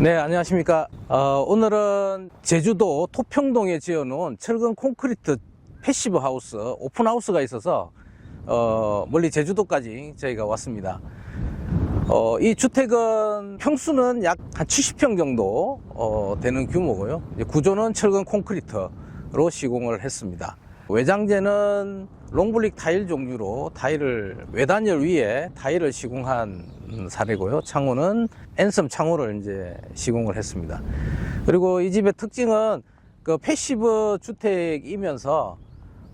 네, 안녕하십니까. 어, 오늘은 제주도 토평동에 지어놓은 철근 콘크리트 패시브 하우스, 오픈 하우스가 있어서 어, 멀리 제주도까지 저희가 왔습니다. 어, 이 주택은 평수는 약 한 70평 정도 어, 되는 규모고요. 구조는 철근 콘크리트로 시공을 했습니다. 외장재는 롱블릭 타일 종류로 타일을 외단열 위에 타일을 시공한 사례고요. 창호는 앤섬 창호를 이제 시공을 했습니다. 그리고 이 집의 특징은 그 패시브 주택이면서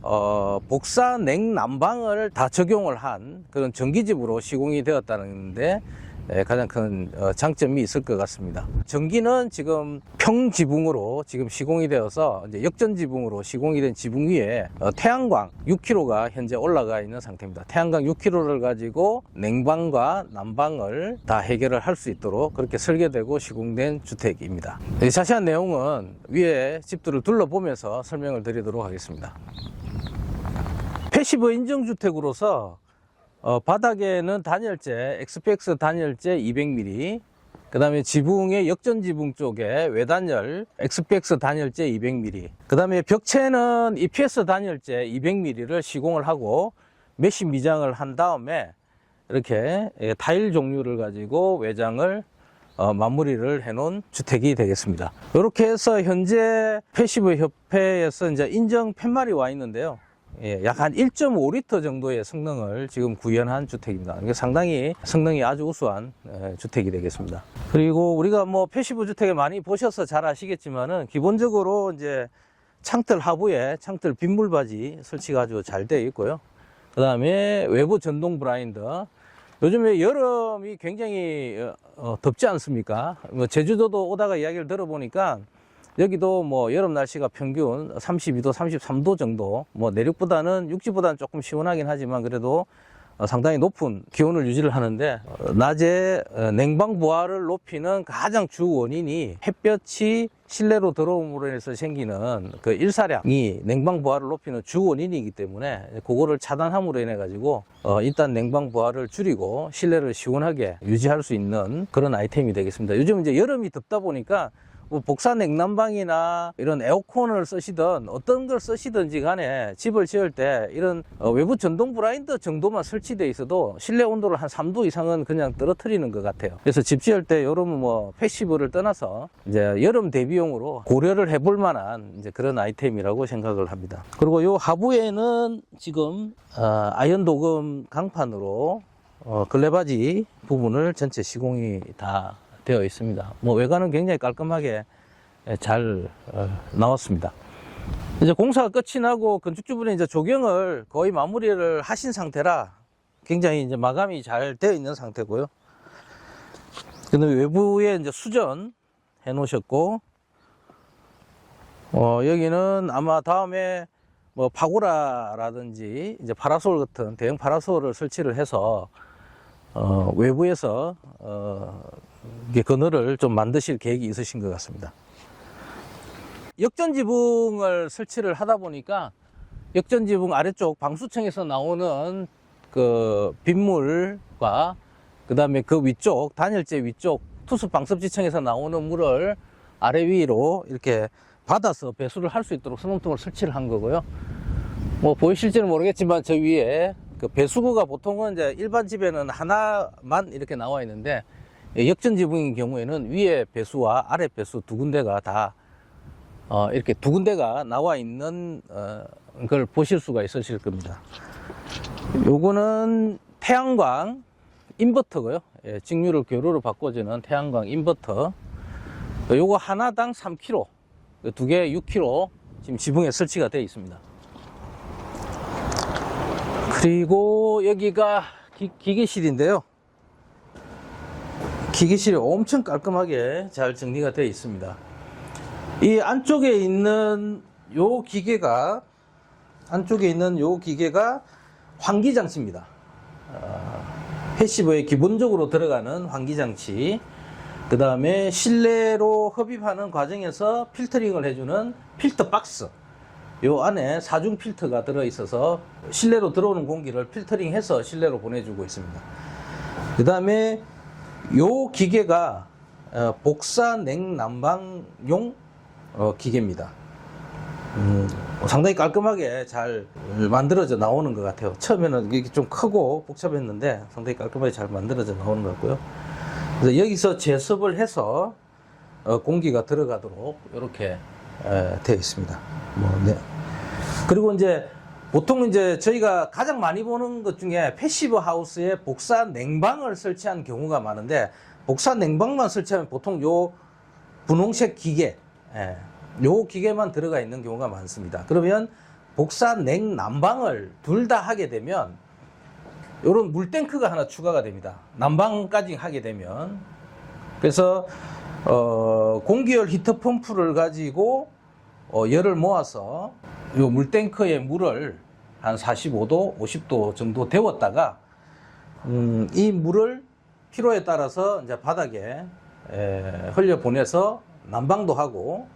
어, 복사 냉난방을 다 적용을 한 그런 전기집으로 시공이 되었다는데 예, 가장 큰 어, 장점이 있을 것 같습니다. 전기는 지금 평지붕으로 지금 시공이 되어서 이제 역전지붕으로 시공이 된 지붕 위에 어, 태양광 6kg가 현재 올라가 있는 상태입니다. 태양광 6kg를 가지고 냉방과 난방을 다 해결을 할 수 있도록 그렇게 설계되고 시공된 주택입니다. 이 자세한 내용은 위에 집들을 둘러보면서 설명을 드리도록 하겠습니다. 패시브 인정주택으로서 어, 바닥에는 단열재, XPX 단열재 200mm, 그 다음에 지붕의 역전 지붕 쪽에 외단열, XPX 단열재 200mm, 그 다음에 벽체는 EPS 단열재 200mm를 시공을 하고 메쉬 미장을 한 다음에 이렇게 예, 타일 종류를 가지고 외장을 어, 마무리를 해놓은 주택이 되겠습니다. 이렇게 해서 현재 패시브 협회에서 이제 인정 팻말이 와 있는데요. 예, 약 한 1.5리터 정도의 성능을 지금 구현한 주택입니다. 상당히 성능이 아주 우수한 예, 주택이 되겠습니다. 그리고 우리가 뭐 패시브 주택에 많이 보셔서 잘 아시겠지만은 기본적으로 이제 창틀 하부에 창틀 빗물 바지 설치가 아주 잘 되어 있고요. 그 다음에 외부 전동 브라인드. 요즘에 여름이 굉장히 어, 어, 덥지 않습니까? 뭐 제주도도 오다가 이야기를 들어보니까 여기도 뭐 여름 날씨가 평균 32도, 33도 정도, 뭐 내륙보다는 육지보다는 조금 시원하긴 하지만 그래도 어, 상당히 높은 기온을 유지를 하는데 어, 낮에 어, 냉방 부하를 높이는 가장 주 원인이 햇볕이 실내로 들어옴으로 인해서 생기는 그 일사량이 냉방 부하를 높이는 주 원인이기 때문에 그거를 차단함으로 인해 가지고 어, 일단 냉방 부하를 줄이고 실내를 시원하게 유지할 수 있는 그런 아이템이 되겠습니다. 요즘 이제 여름이 덥다 보니까 뭐 복사 냉난방이나 이런 에어컨을 쓰시든 어떤 걸 쓰시든지 간에 집을 지을 때 이런 어, 외부 전동 브라인드 정도만 설치되어 있어도 실내 온도를 한 3도 이상은 그냥 떨어뜨리는 것 같아요. 그래서 집 지을 때 여름은 뭐 패시브를 떠나서 이제 여름 대비용으로 고려를 해볼 만한 이제 그런 아이템이라고 생각을 합니다. 그리고 요 하부에는 지금 어, 아연 도금 강판으로 어, 걸레바지 부분을 전체 시공이 다 되어 있습니다. 뭐 외관은 굉장히 깔끔하게 잘 어, 나왔습니다. 이제 공사가 끝이 나고 건축주분이 이제 조경을 거의 마무리를 하신 상태라 굉장히 이제 마감이 잘 되어 있는 상태고요. 근데 외부에 이제 수전 해 놓으셨고, 어, 여기는 아마 다음에 뭐 파고라라든지 이제 파라솔 같은 대형 파라솔을 설치를 해서 어, 외부에서 어, 그늘을 좀 만드실 계획이 있으신 것 같습니다. 역전 지붕을 설치를 하다 보니까 역전 지붕 아래쪽 방수층에서 나오는 그 빗물과 그 다음에 그 위쪽 단열재 위쪽 투수 방습지층에서 나오는 물을 아래 위로 이렇게 받아서 배수를 할 수 있도록 수능통을 설치를 한 거고요. 뭐 보이실지는 모르겠지만 저 위에 그 배수구가 보통은 이제 일반 집에는 하나만 이렇게 나와 있는데 예, 역전 지붕인 경우에는 위에 배수와 아래 배수 두 군데가 다 어, 이렇게 두 군데가 나와 있는 어, 걸 보실 수가 있으실 겁니다. 요거는 태양광 인버터고요. 예, 직류를 교류로 바꿔주는 태양광 인버터. 요거 하나당 3kg, 두 개 6kg 지금 지붕에 설치가 되어 있습니다. 그리고 여기가 기, 기계실인데요. 기계실이 엄청 깔끔하게 잘 정리가 되어 있습니다. 이 안쪽에 있는 요 기계가 안쪽에 있는 요 기계가 환기 장치입니다. 어, 패시브에 기본적으로 들어가는 환기 장치. 그 다음에 실내로 흡입하는 과정에서 필터링을 해주는 필터 박스. 요 안에 사중 필터가 들어있어서 실내로 들어오는 공기를 필터링해서 실내로 보내주고 있습니다. 그 다음에 요 기계가 어, 복사 냉난방용 어, 기계입니다. 음, 상당히 깔끔하게 잘 만들어져 나오는 것 같아요. 처음에는 이게 좀 크고 복잡했는데 상당히 깔끔하게 잘 만들어져 나오는 것 같고요. 그래서 여기서 제습을 해서 어, 공기가 들어가도록 이렇게 에, 되어 있습니다. 뭐, 네. 그리고 이제 보통 이제 저희가 가장 많이 보는 것 중에 패시브 하우스에 복사 냉방을 설치한 경우가 많은데 복사 냉방만 설치하면 보통 요 분홍색 기계, 예, 요 기계만 들어가 있는 경우가 많습니다. 그러면 복사 냉난방을 둘 다 하게 되면 요런 물탱크가 하나 추가가 됩니다. 난방까지 하게 되면 그래서 어, 공기열 히터 펌프를 가지고 어, 열을 모아서 요 물탱크에 물을 한 45도, 50도 정도 데웠다가 음, 이 물을 필요에 따라서 이제 바닥에 에, 흘려 보내서 난방도 하고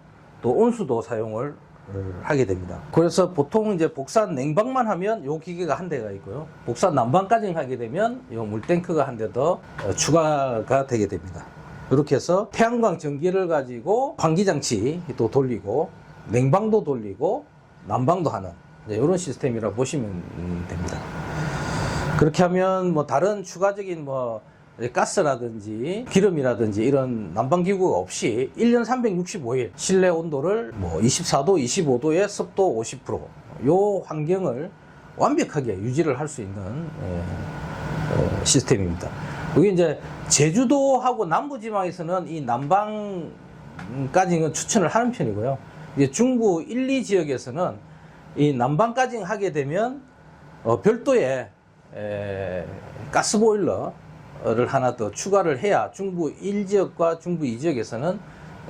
또 온수도 사용을 어, 하게 됩니다. 그래서 보통 이제 복산 냉방만 하면 요 기계가 한 대가 있고요. 복산 난방까지 하게 되면 요 물탱크가 한 대더 어, 추가가 되게 됩니다. 이렇게 해서 태양광 전기를 가지고 환기장치 또 돌리고 냉방도 돌리고 난방도 하는 이런 시스템이라고 보시면 됩니다. 그렇게 하면 뭐 다른 추가적인 뭐 가스라든지 기름이라든지 이런 난방기구가 없이 1년 365일 실내 온도를 뭐 24도, 25도에 습도 50%요 환경을 완벽하게 유지를 할 수 있는 예, 어, 시스템입니다. 여기 이제 제주도하고 남부지방에서는 이 난방까지는 추천을 하는 편이고요. 이제 중부 1, 2 지역에서는 이 난방까지 하게 되면 어, 별도의 에, 가스보일러를 하나 더 추가를 해야 중부 1지역과 중부 2지역에서는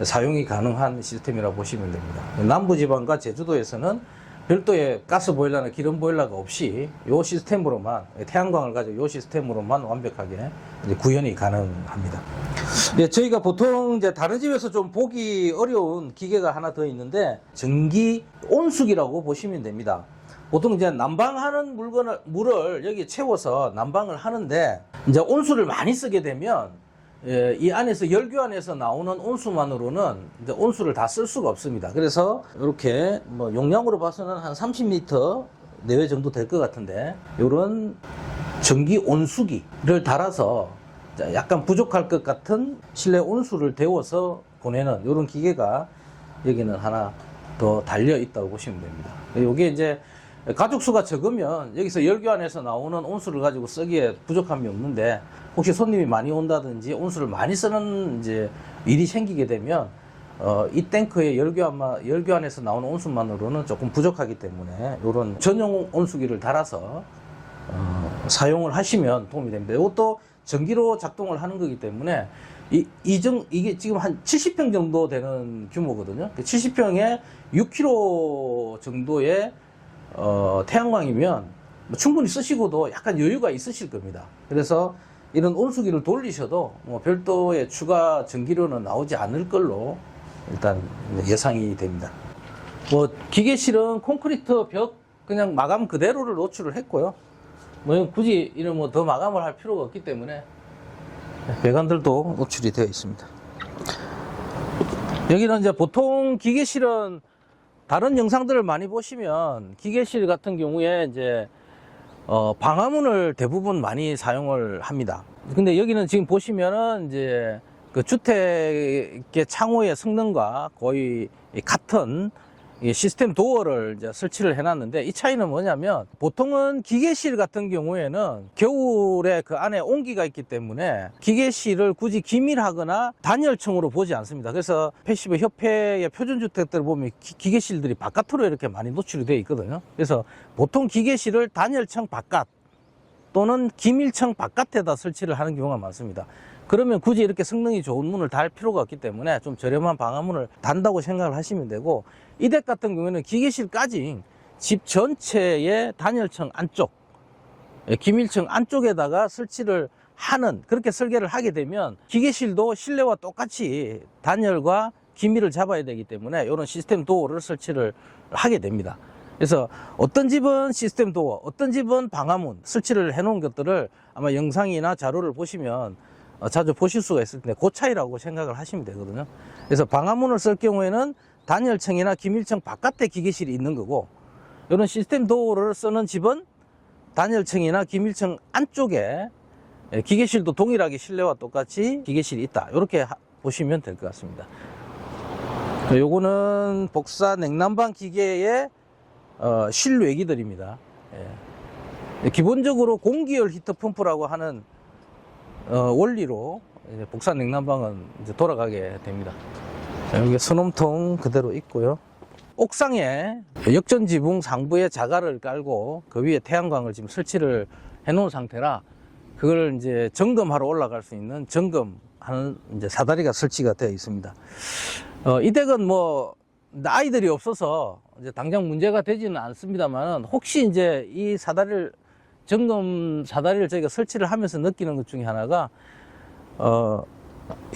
사용이 가능한 시스템이라고 보시면 됩니다. 남부지방과 제주도에서는 별도의 가스 보일러나 기름 보일러가 없이 이 시스템으로만 태양광을 가지고 이 시스템으로만 완벽하게 구현이 가능합니다. 예, 저희가 보통 이제 다른 집에서 좀 보기 어려운 기계가 하나 더 있는데 전기 온수기라고 보시면 됩니다. 보통 이제 난방하는 물건을 물을 여기 채워서 난방을 하는데 이제 온수를 많이 쓰게 되면 예, 이 안에서 열교 안에서 나오는 온수만으로는 이제 온수를 다 쓸 수가 없습니다. 그래서 이렇게 뭐 용량으로 봐서는 한 30리터 내외 정도 될 것 같은데 이런 전기 온수기를 달아서 약간 부족할 것 같은 실내 온수를 데워서 보내는 이런 기계가 여기는 하나 더 달려 있다고 보시면 됩니다. 이게 이제 가족 수가 적으면 여기서 열교안에서 나오는 온수를 가지고 쓰기에 부족함이 없는데 혹시 손님이 많이 온다든지 온수를 많이 쓰는 이제 일이 생기게 되면 어, 이 탱크의 열교안만 열교안에서 나오는 온수만으로는 조금 부족하기 때문에 이런 전용 온수기를 달아서 어, 사용을 하시면 도움이 됩니다. 이것도 전기로 작동을 하는 거기 때문에 이, 이정, 이게 지금 한 70평 정도 되는 규모거든요. 70평에 6kg 정도의 어, 태양광이면 뭐 충분히 쓰시고도 약간 여유가 있으실 겁니다. 그래서 이런 온수기를 돌리셔도 뭐 별도의 추가 전기료는 나오지 않을 걸로 일단 예상이 됩니다. 뭐 기계실은 콘크리트 벽 그냥 마감 그대로를 노출을 했고요. 뭐 굳이 이런 뭐 더 마감을 할 필요가 없기 때문에 배관들도 노출이 되어 있습니다. 여기는 이제 보통 기계실은 다른 영상들을 많이 보시면 기계실 같은 경우에 이제 어, 방화문을 대부분 많이 사용을 합니다. 근데 여기는 지금 보시면은 이제 그 주택의 창호의 성능과 거의 같은 이 시스템 도어를 이제 설치를 해놨는데 이 차이는 뭐냐면 보통은 기계실 같은 경우에는 겨울에 그 안에 온기가 있기 때문에 기계실을 굳이 기밀하거나 단열층으로 보지 않습니다. 그래서 패시브 협회의 표준주택들 보면 기, 계실들이 바깥으로 이렇게 많이 노출이 되어 있거든요. 그래서 보통 기계실을 단열층 바깥 또는 기밀층 바깥에다 설치를 하는 경우가 많습니다. 그러면 굳이 이렇게 성능이 좋은 문을 달 필요가 없기 때문에 좀 저렴한 방화문을 단다고 생각을 하시면 되고 이댁 같은 경우에는 기계실까지 집 전체의 단열층 안쪽 예, 기밀층 안쪽에다가 설치를 하는 그렇게 설계를 하게 되면 기계실도 실내와 똑같이 단열과 기밀을 잡아야 되기 때문에 이런 시스템 도어를 설치를 하게 됩니다. 그래서 어떤 집은 시스템 도어, 어떤 집은 방화문 설치를 해놓은 것들을 아마 영상이나 자료를 보시면 어, 자주 보실 수가 있을 텐데 그 차이라고 생각을 하시면 되거든요. 그래서 방화문을 쓸 경우에는 단열층이나 기밀층 바깥에 기계실이 있는 거고 이런 시스템 도어를 쓰는 집은 단열층이나 기밀층 안쪽에 예, 기계실도 동일하게 실내와 똑같이 기계실이 있다. 이렇게 하- 보시면 될 것 같습니다. 그 요거는 복사 냉난방 기계의 어, 실외기들입니다. 예. 기본적으로 공기열 히터 펌프라고 하는 어, 원리로 복사 냉난방은 이제 돌아가게 됩니다. 자, 여기 수놈통 그대로 있고요. 옥상에 역전 지붕 상부에 자갈을 깔고 그 위에 태양광을 지금 설치를 해 놓은 상태라 그걸 이제 점검하러 올라갈 수 있는 점검하는 이제 사다리가 설치가 되어 있습니다. 어, 이 댁은 뭐 아이들이 없어서 이제 당장 문제가 되지는 않습니다만 혹시 이제 이 사다리를 점검 사다리를 저희가 설치를 하면서 느끼는 것 중에 하나가 어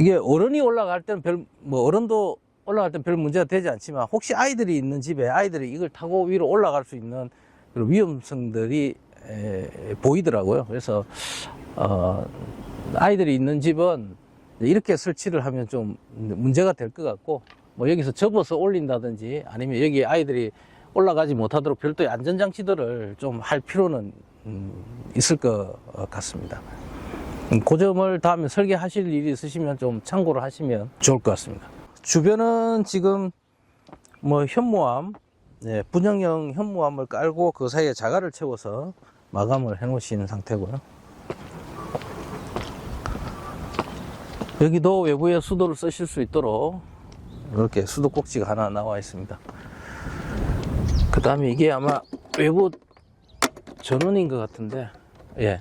이게 어른이 올라갈 때는 별 뭐 어른도 올라갈 때는 별 문제가 되지 않지만 혹시 아이들이 있는 집에 아이들이 이걸 타고 위로 올라갈 수 있는 그런 위험성들이 에, 보이더라고요. 그래서 어 아이들이 있는 집은 이렇게 설치를 하면 좀 문제가 될 것 같고 뭐 여기서 접어서 올린다든지 아니면 여기 아이들이 올라가지 못하도록 별도의 안전장치들을 좀 할 필요는 음, 있을 것 같습니다. 음, 그 점을 다음에 설계하실 일이 있으시면 좀 참고를 하시면 좋을 것 같습니다. 주변은 지금 뭐 현무암, 네, 분형형 현무암을 깔고 그 사이에 자갈을 채워서 마감을 해 놓으신 상태고요. 여기도 외부에 수도를 쓰실 수 있도록 이렇게 수도 꼭지가 하나 나와 있습니다. 그 다음에 이게 아마 외부 전원인 것 같은데, 예.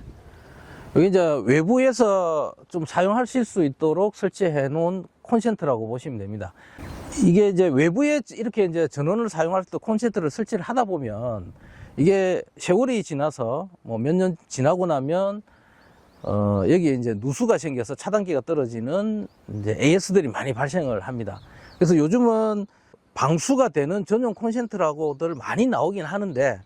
여기 이제 외부에서 좀 사용하실 수 있도록 설치해 놓은 콘센트라고 보시면 됩니다. 이게 이제 외부에 이렇게 이제 전원을 사용할 때 콘센트를 설치를 하다 보면 이게 세월이 지나서 뭐 몇 년 지나고 나면 어, 여기에 이제 누수가 생겨서 차단기가 떨어지는 이제 AS들이 많이 발생을 합니다. 그래서 요즘은 방수가 되는 전용 콘센트라고들 많이 나오긴 하는데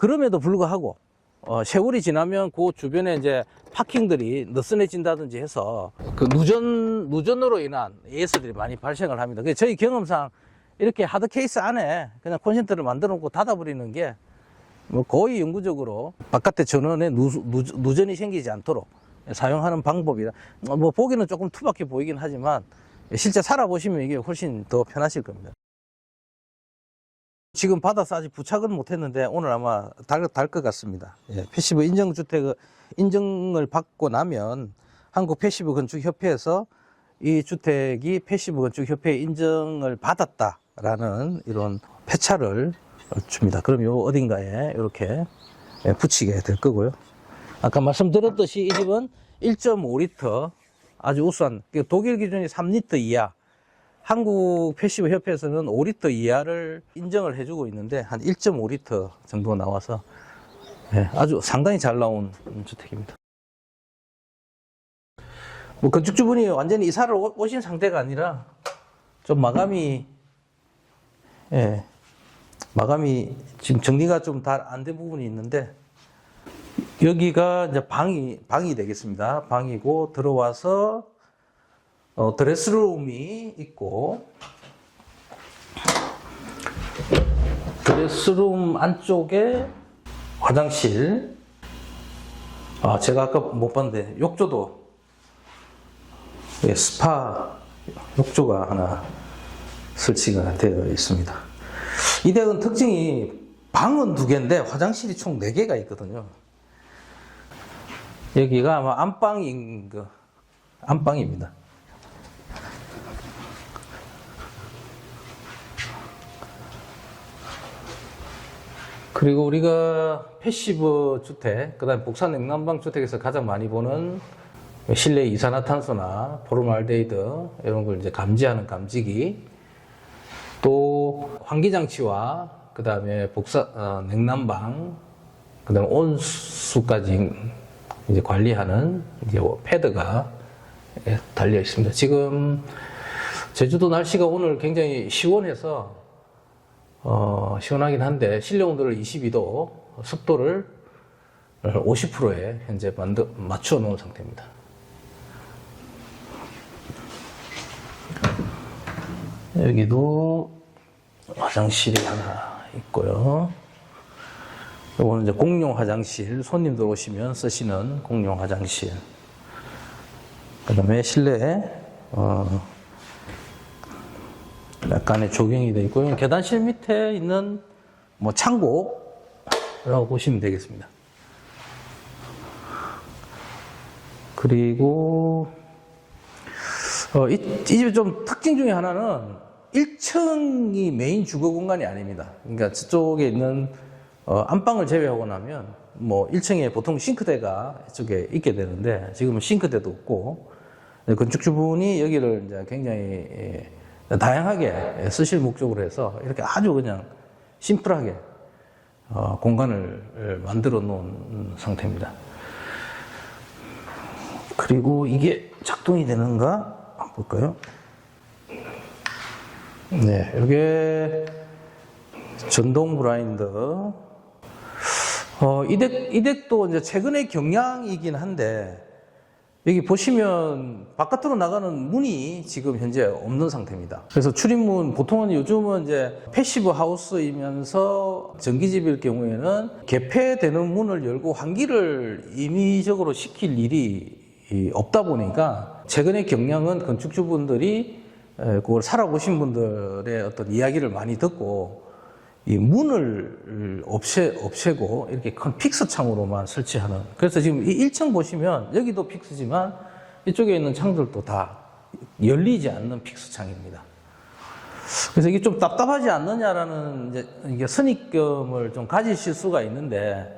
그럼에도 불구하고 어, 세월이 지나면 그 주변에 이제 파킹들이 느슨해진다든지 해서 그 누전, 누전으로 인한 AS들이 많이 발생을 합니다. 그래서 저희 경험상 이렇게 하드 케이스 안에 그냥 콘센트를 만들어 놓고 닫아버리는 게 뭐 거의 영구적으로 바깥에 전원에 누, 누, 누전이 생기지 않도록 사용하는 방법이라 뭐 보기는 조금 투박해 보이긴 하지만 실제 살아보시면 이게 훨씬 더 편하실 겁니다. 지금 받아서 아직 부착은 못했는데 오늘 아마 달것 같습니다. 예, 패시브 인정 주택 인정을 받고 나면 한국 패시브 건축 협회에서 이 주택이 패시브 건축 협회 인정을 받았다라는 이런 폐차를 줍니다. 그럼 요 어딘가에 이렇게 예, 붙이게 될 거고요. 아까 말씀드렸듯이 이 집은 1.5리터 아주 우수한 그 독일 기준이 3리터 이하 한국 패시브 협회에서는 5리터 이하를 인정을 해주고 있는데 한 1.5리터 정도 나와서 예, 아주 상당히 잘 나온 주택입니다. 뭐 건축주분이 완전히 이사를 오- 오신 상태가 아니라 좀 마감이 예, 마감이 지금 정리가 좀다안된 부분이 있는데 여기가 이제 방이 방이 되겠습니다. 방이고 들어와서 어, 드레스룸이 있고 드레스룸 안쪽에 화장실 아 제가 아까 못 봤는데 욕조도 예, 스파 욕조가 하나 설치가 되어 있습니다. 이 댁은 특징이 방은 두 개인데 화장실이 총 네 개가 있거든요. 여기가 아마 안방인 그 안방입니다. 그리고 우리가 패시브 주택, 그 다음에 복사 냉난방 주택에서 가장 많이 보는 실내 이산화탄소나 포름알데히드 이런 걸 이제 감지하는 감지기, 또 환기장치와 그 다음에 복사 어, 냉난방, 그 다음에 온수까지 이제 관리하는 이제 패드가 예, 달려 있습니다. 지금 제주도 날씨가 오늘 굉장히 시원해서 어, 시원하긴 한데 실내 온도를 22도, 습도를 50%에 현재 만드, 맞춰 놓은 상태입니다. 여기도 화장실이 하나 있고요. 이거는 이제 공용 화장실, 손님들 오시면 쓰시는 공용 화장실. 그 다음에 실내에, 어, 약간의 조경이 되어 있고요. 계단실 밑에 있는 뭐 창고라고 보시면 되겠습니다. 그리고 어, 이, 이 집의 좀 특징 중에 하나는 1층이 메인 주거 공간이 아닙니다. 그러니까 저쪽에 있는 어, 안방을 제외하고 나면 뭐 1층에 보통 싱크대가 이쪽에 있게 되는데 지금은 싱크대도 없고 네, 건축주분이 여기를 이제 굉장히 예, 다양하게 쓰실 목적으로 해서 이렇게 아주 그냥 심플하게 어, 공간을 만들어 놓은 상태입니다. 그리고 이게 작동이 되는가? 볼까요? 네, 이게 전동 브라인드. 어, 이 덱, 이 덱도 이제 최근의 경량이긴 한데, 여기 보시면 바깥으로 나가는 문이 지금 현재 없는 상태입니다. 그래서 출입문, 보통은 요즘은 이제 패시브 하우스이면서 전기집일 경우에는 개폐되는 문을 열고 환기를 임의적으로 시킬 일이 이 없다 보니까 최근의 경량은 건축주분들이 에, 그걸 살아보신 분들의 어떤 이야기를 많이 듣고 이 문을 없애, 없애고 이렇게 큰 픽스 창으로만 설치하는 그래서 지금 이 1층 보시면 여기도 픽스지만 이쪽에 있는 창들도 다 열리지 않는 픽스 창입니다. 그래서 이게 좀 답답하지 않느냐라는 이제 이게 선입견을 좀 가지실 수가 있는데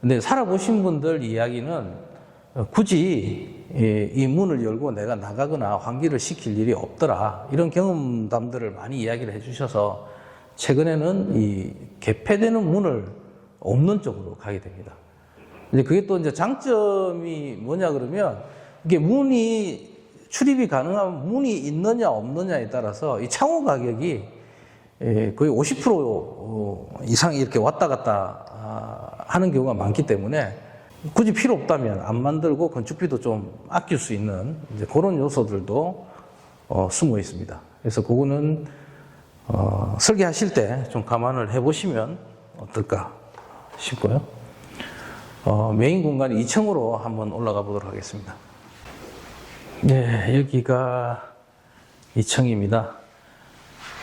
근데 살아보신 분들 이야기는 어, 굳이 이- 이 문을 열고 내가 나가거나 환기를 시킬 일이 없더라. 이런 경험담들을 많이 이야기를 해주셔서 최근에는 이 개폐되는 문을 없는 쪽으로 가게 됩니다. 이제 그게 또 이제 장점이 뭐냐 그러면 이게 문이 출입이 가능한 문이 있느냐 없느냐에 따라서 이 창호 가격이 예, 거의 50% 어, 이상 이렇게 왔다 갔다 아, 하는 경우가 많기 때문에 굳이 필요 없다면 안 만들고 건축비도 좀 아낄 수 있는 이제 그런 요소들도 어, 숨어 있습니다. 그래서 그거는 어, 설계하실 때 좀 감안을 해보시면 어떨까 싶고요. 어, 메인 공간 2층으로 한번 올라가 보도록 하겠습니다. 네, 여기가 2층입니다.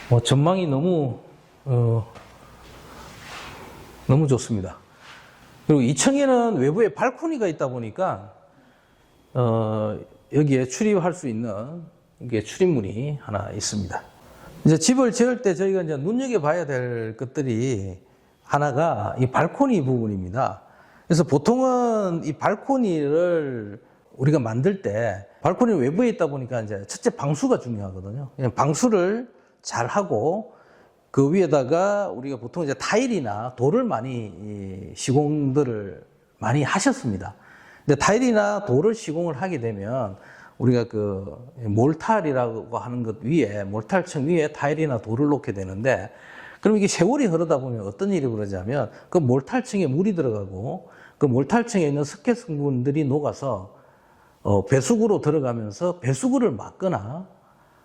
뭐 전망이 너무 어, 너무 좋습니다. 그리고 2층에는 외부에 발코니가 있다 보니까 어, 여기에 출입할 수 있는 이게 출입문이 하나 있습니다. 이제 집을 지을 때 저희가 이제 눈여겨 봐야 될 것들이 하나가 이 발코니 부분입니다. 그래서 보통은 이 발코니를 우리가 만들 때 발코니 외부에 있다 보니까 이제 첫째 방수가 중요하거든요. 방수를 잘 하고 그 위에다가 우리가 보통 이제 타일이나 돌을 많이 이, 시공들을 많이 하셨습니다. 근데 타일이나 돌을 시공을 하게 되면 우리가 그 몰탈이라고 하는 것 위에 몰탈층 위에 타일이나 돌을 놓게 되는데 그럼 이게 세월이 흐르다 보면 어떤 일이 벌어지냐면 그 몰탈층에 물이 들어가고 그 몰탈층에 있는 석회 성분들이 녹아서 어, 배수구로 들어가면서 배수구를 막거나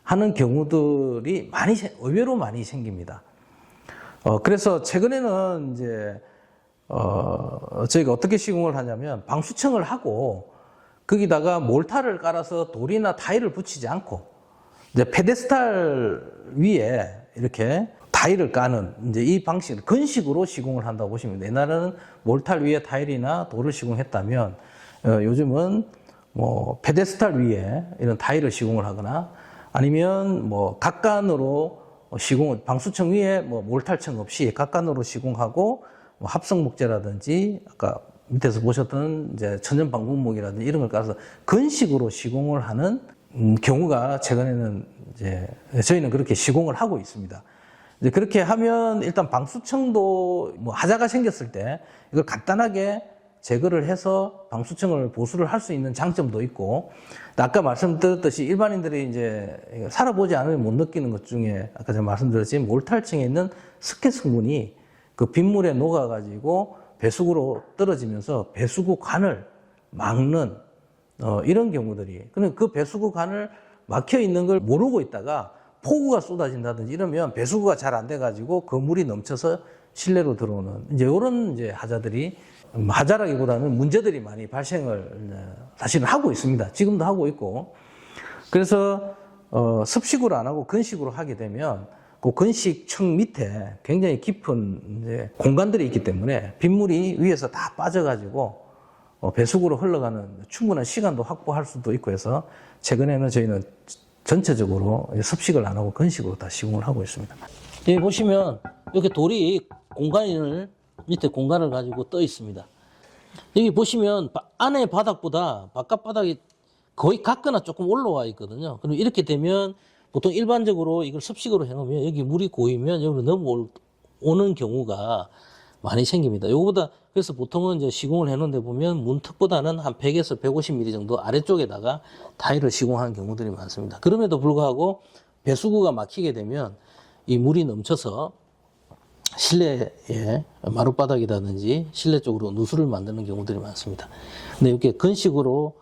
하는 경우들이 많이 생- 의외로 많이 생깁니다. 어, 그래서 최근에는 이제 어, 저희가 어떻게 시공을 하냐면 방수층을 하고 거기다가 몰타를 깔아서 돌이나 타일을 붙이지 않고 이제 페데스탈 위에 이렇게 타일을 까는 이제 이 방식 건식으로 시공을 한다고 보시면 돼요. 옛날에는 몰탈 위에 타일이나 돌을 시공했다면 어, 요즘은 뭐 페데스탈 위에 이런 타일을 시공을 하거나 아니면 뭐 각간으로 시공 방수층 위에 뭐 몰탈층 없이 각간으로 시공하고 뭐 합성 목재라든지 아까 밑에서 보셨던 이제 천연 방공목이라든지 이런 걸 깔아서 건식으로 시공을 하는 음, 경우가 최근에는 이제 저희는 그렇게 시공을 하고 있습니다. 이제 그렇게 하면 일단 방수층도 뭐 하자가 생겼을 때 이걸 간단하게 제거를 해서 방수층을 보수를 할 수 있는 장점도 있고 아까 말씀드렸듯이 일반인들이 이제 살아보지 않으면 못 느끼는 것 중에 아까 제가 말씀드렸지만 몰탈층에 있는 스케 성분이 그 빗물에 녹아가지고 배수구로 떨어지면서 배수구 관을 막는 어, 이런 경우들이. 근데 그 배수구 관을 막혀 있는 걸 모르고 있다가 폭우가 쏟아진다든지 이러면 배수구가 잘 안 돼가지고 그 물이 넘쳐서 실내로 들어오는 이제 이런 이제 하자들이 음, 하자라기보다는 문제들이 많이 발생을 어, 사실은 하고 있습니다. 지금도 하고 있고 그래서 어, 습식으로 안 하고 건식으로 하게 되면 그 건식층 밑에 굉장히 깊은 공간들이 있기 때문에 빗물이 위에서 다 빠져가지고 어, 배수구로 흘러가는 충분한 시간도 확보할 수도 있고 해서 최근에는 저희는 전체적으로 습식을 안 하고 건식으로 다 시공을 하고 있습니다. 여기 보시면 이렇게 돌이 공간을 밑에 공간을 가지고 떠 있습니다. 여기 보시면 바- 안에 바닥보다 바깥 바닥이 거의 같거나 조금 올라와 있거든요. 그럼 이렇게 되면 보통 일반적으로 이걸 습식으로 해놓으면 여기 물이 고이면 여기로 넘어오는 경우가 많이 생깁니다. 요거보다 그래서 보통은 이제 시공을 해놓은데 보면 문턱보다는 한 100에서 150mm 정도 아래쪽에다가 타일을 시공하는 경우들이 많습니다. 그럼에도 불구하고 배수구가 막히게 되면 이 물이 넘쳐서 실내에 마룻바닥이라든지 실내 쪽으로 누수를 만드는 경우들이 많습니다. 근데 이렇게 건식으로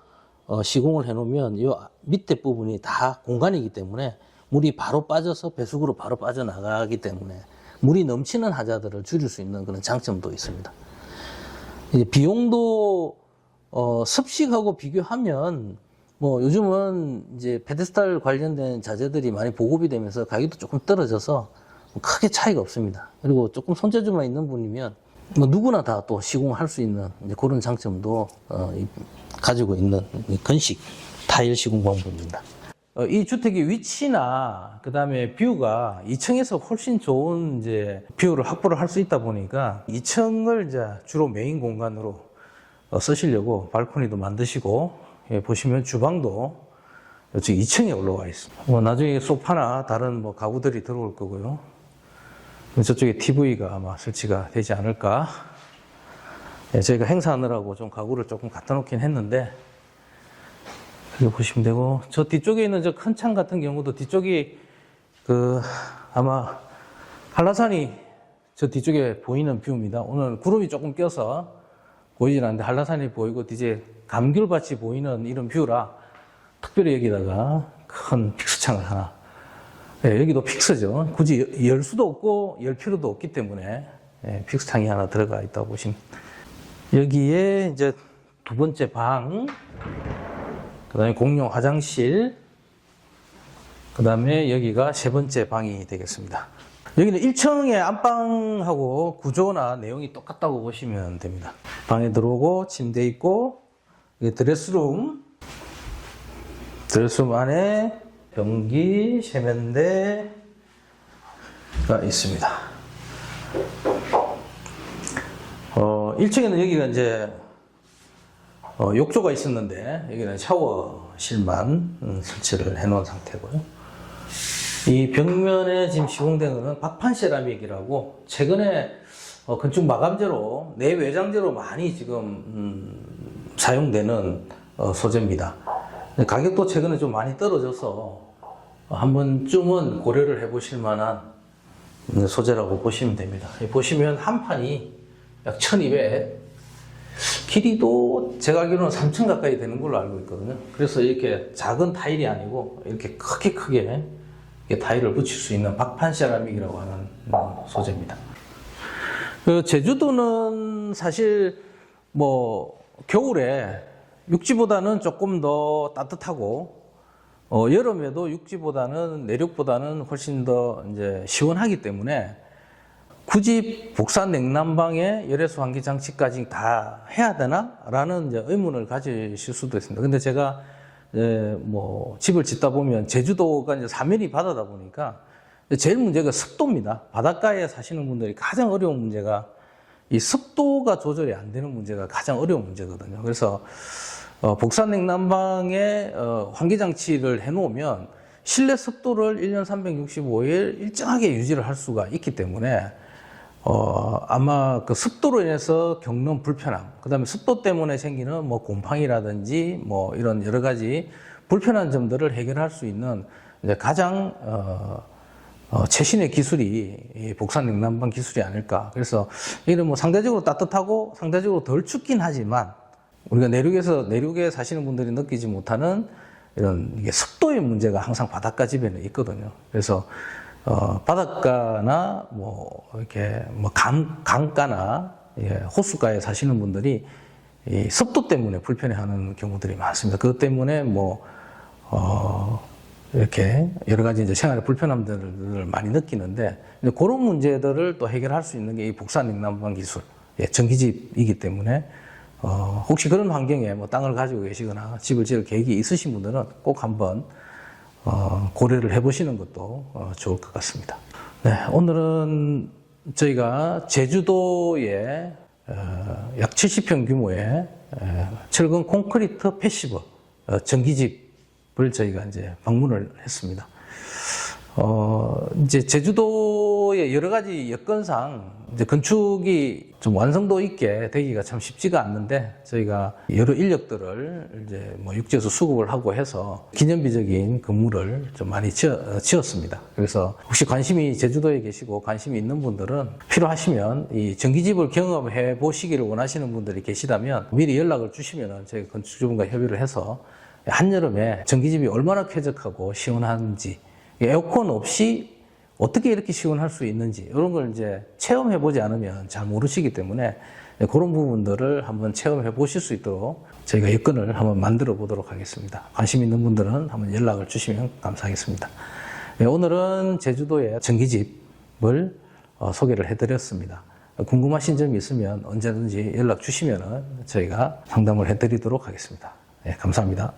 어, 시공을 해놓으면 이 밑에 부분이 다 공간이기 때문에 물이 바로 빠져서 배수구로 바로 빠져나가기 때문에 물이 넘치는 하자들을 줄일 수 있는 그런 장점도 있습니다. 비용도 어, 습식하고 비교하면 뭐 요즘은 이제 페데스탈 관련된 자재들이 많이 보급이 되면서 가격도 조금 떨어져서 뭐 크게 차이가 없습니다. 그리고 조금 손재주만 있는 분이면 뭐 누구나 다 또 시공할 수 있는 그런 장점도 어, 이- 가지고 있는 이 건식 타일 시공 방법입니다. 어, 이 주택의 위치나 그다음에 뷰가 2층에서 훨씬 좋은 이제 뷰를 확보를 할 수 있다 보니까 2층을 이제 주로 메인 공간으로 어, 쓰시려고 발코니도 만드시고 예, 보시면 주방도 이쪽 2층에 올라와 있습니다. 뭐 나중에 소파나 다른 뭐 가구들이 들어올 거고요. 저쪽에 TV가 아마 설치가 되지 않을까. 예, 저희가 행사하느라고 좀 가구를 조금 갖다 놓긴 했는데 여기 보시면 되고 저 뒤쪽에 있는 저 큰 창 같은 경우도 뒤쪽이 그 아마 한라산이 저 뒤쪽에 보이는 뷰입니다. 오늘 구름이 조금 껴서 보이진 않는데 한라산이 보이고 이제 감귤밭이 보이는 이런 뷰라 특별히 여기다가 큰 픽스창을 하나 예, 여기도 픽스죠. 굳이 여- 열 수도 없고 열 필요도 없기 때문에 예, 픽스 창이 하나 들어가 있다고 보시면 여기에 이제 두 번째 방 그다음에 공용 화장실 그다음에 여기가 세 번째 방이 되겠습니다. 여기는 1층의 안방하고 구조나 내용이 똑같다고 보시면 됩니다. 방에 들어오고 침대 있고 드레스룸 드레스룸 안에 변기, 세면대가 있습니다. 어, 1층에는 여기가 이제 어, 욕조가 있었는데 여기는 샤워실만 음, 설치를 해놓은 상태고요. 이 벽면에 지금 시공된 거는 박판 세라믹이라고 최근에 어, 건축 마감재로 내외장재로 많이 지금 음, 사용되는 어, 소재입니다. 가격도 최근에 좀 많이 떨어져서 한 번쯤은 고려를 해보실 만한 음, 소재라고 보시면 됩니다. 보시면 한 판이 약 1200, 길이도 제가 알기로는 3층 가까이 되는 걸로 알고 있거든요. 그래서 이렇게 작은 타일이 아니고 이렇게 크게 크게 타일을 붙일 수 있는 박판 세라믹이라고 하는 음, 소재입니다. 그 제주도는 사실 뭐 겨울에 육지보다는 조금 더 따뜻하고 어, 여름에도 육지보다는 내륙보다는 훨씬 더 이제 시원하기 때문에 굳이 복산 냉난방에 열애수 환기 장치까지 다 해야 되나라는 이제 의문을 가지실 수도 있습니다. 근데 제가 이제 뭐 집을 짓다 보면 제주도가 이제 사면이 바다다 보니까 제일 문제가 습도입니다. 바닷가에 사시는 분들이 가장 어려운 문제가 이 습도가 조절이 안 되는 문제가 가장 어려운 문제거든요. 그래서 어, 복산 냉난방에 어, 환기 장치를 해놓으면 실내 습도를 1년 365일 일정하게 유지를 할 수가 있기 때문에 어, 아마 그 습도로 인해서 겪는 불편함, 그 다음에 습도 때문에 생기는 뭐 곰팡이라든지 뭐 이런 여러 가지 불편한 점들을 해결할 수 있는 이제 가장, 어, 어, 최신의 기술이 이 복산 냉난방 기술이 아닐까. 그래서 이는 뭐 상대적으로 따뜻하고 상대적으로 덜 춥긴 하지만 우리가 내륙에서, 내륙에 사시는 분들이 느끼지 못하는 이런 습도의 문제가 항상 바닷가 집에는 있거든요. 그래서 어, 바닷가나 뭐 이렇게 뭐 강, 강가나 예, 호수가에 사시는 분들이 이 습도 때문에 불편해하는 경우들이 많습니다. 그것 때문에 뭐 어, 이렇게 여러 가지 이제 생활의 불편함들을 많이 느끼는데 이제 그런 문제들을 또 해결할 수 있는 게 이 복사 냉난방 기술, 예, 전기집이기 때문에 어, 혹시 그런 환경에 뭐 땅을 가지고 계시거나 집을 지을 계획이 있으신 분들은 꼭 한번 어, 고려를 해보시는 것도 어, 좋을 것 같습니다. 네, 오늘은 저희가 제주도에 어, 약 70평 규모의 어, 철근 콘크리트 패시브 어, 전기집을 저희가 이제 방문을 했습니다. 어, 이제 제주도의 여러 가지 여건상 이제 건축이 좀 완성도 있게 되기가 참 쉽지가 않는데 저희가 여러 인력들을 이제 뭐 육지에서 수급을 하고 해서 기념비적인 건물을 좀 많이 지어, 지었습니다. 그래서 혹시 관심이 제주도에 계시고 관심이 있는 분들은 필요하시면 이 전기집을 경험해 보시기를 원하시는 분들이 계시다면 미리 연락을 주시면 저희가 건축주분과 협의를 해서 한여름에 전기집이 얼마나 쾌적하고 시원한지 에어컨 없이 어떻게 이렇게 시원할 수 있는지 이런 걸 이제 체험해 보지 않으면 잘 모르시기 때문에 그런 부분들을 한번 체험해 보실 수 있도록 저희가 여건을 한번 만들어 보도록 하겠습니다. 관심 있는 분들은 한번 연락을 주시면 감사하겠습니다. 네, 오늘은 제주도의 전기집을 어, 소개를 해드렸습니다. 궁금하신 점이 있으면 언제든지 연락 주시면 저희가 상담을 해드리도록 하겠습니다. 네, 감사합니다.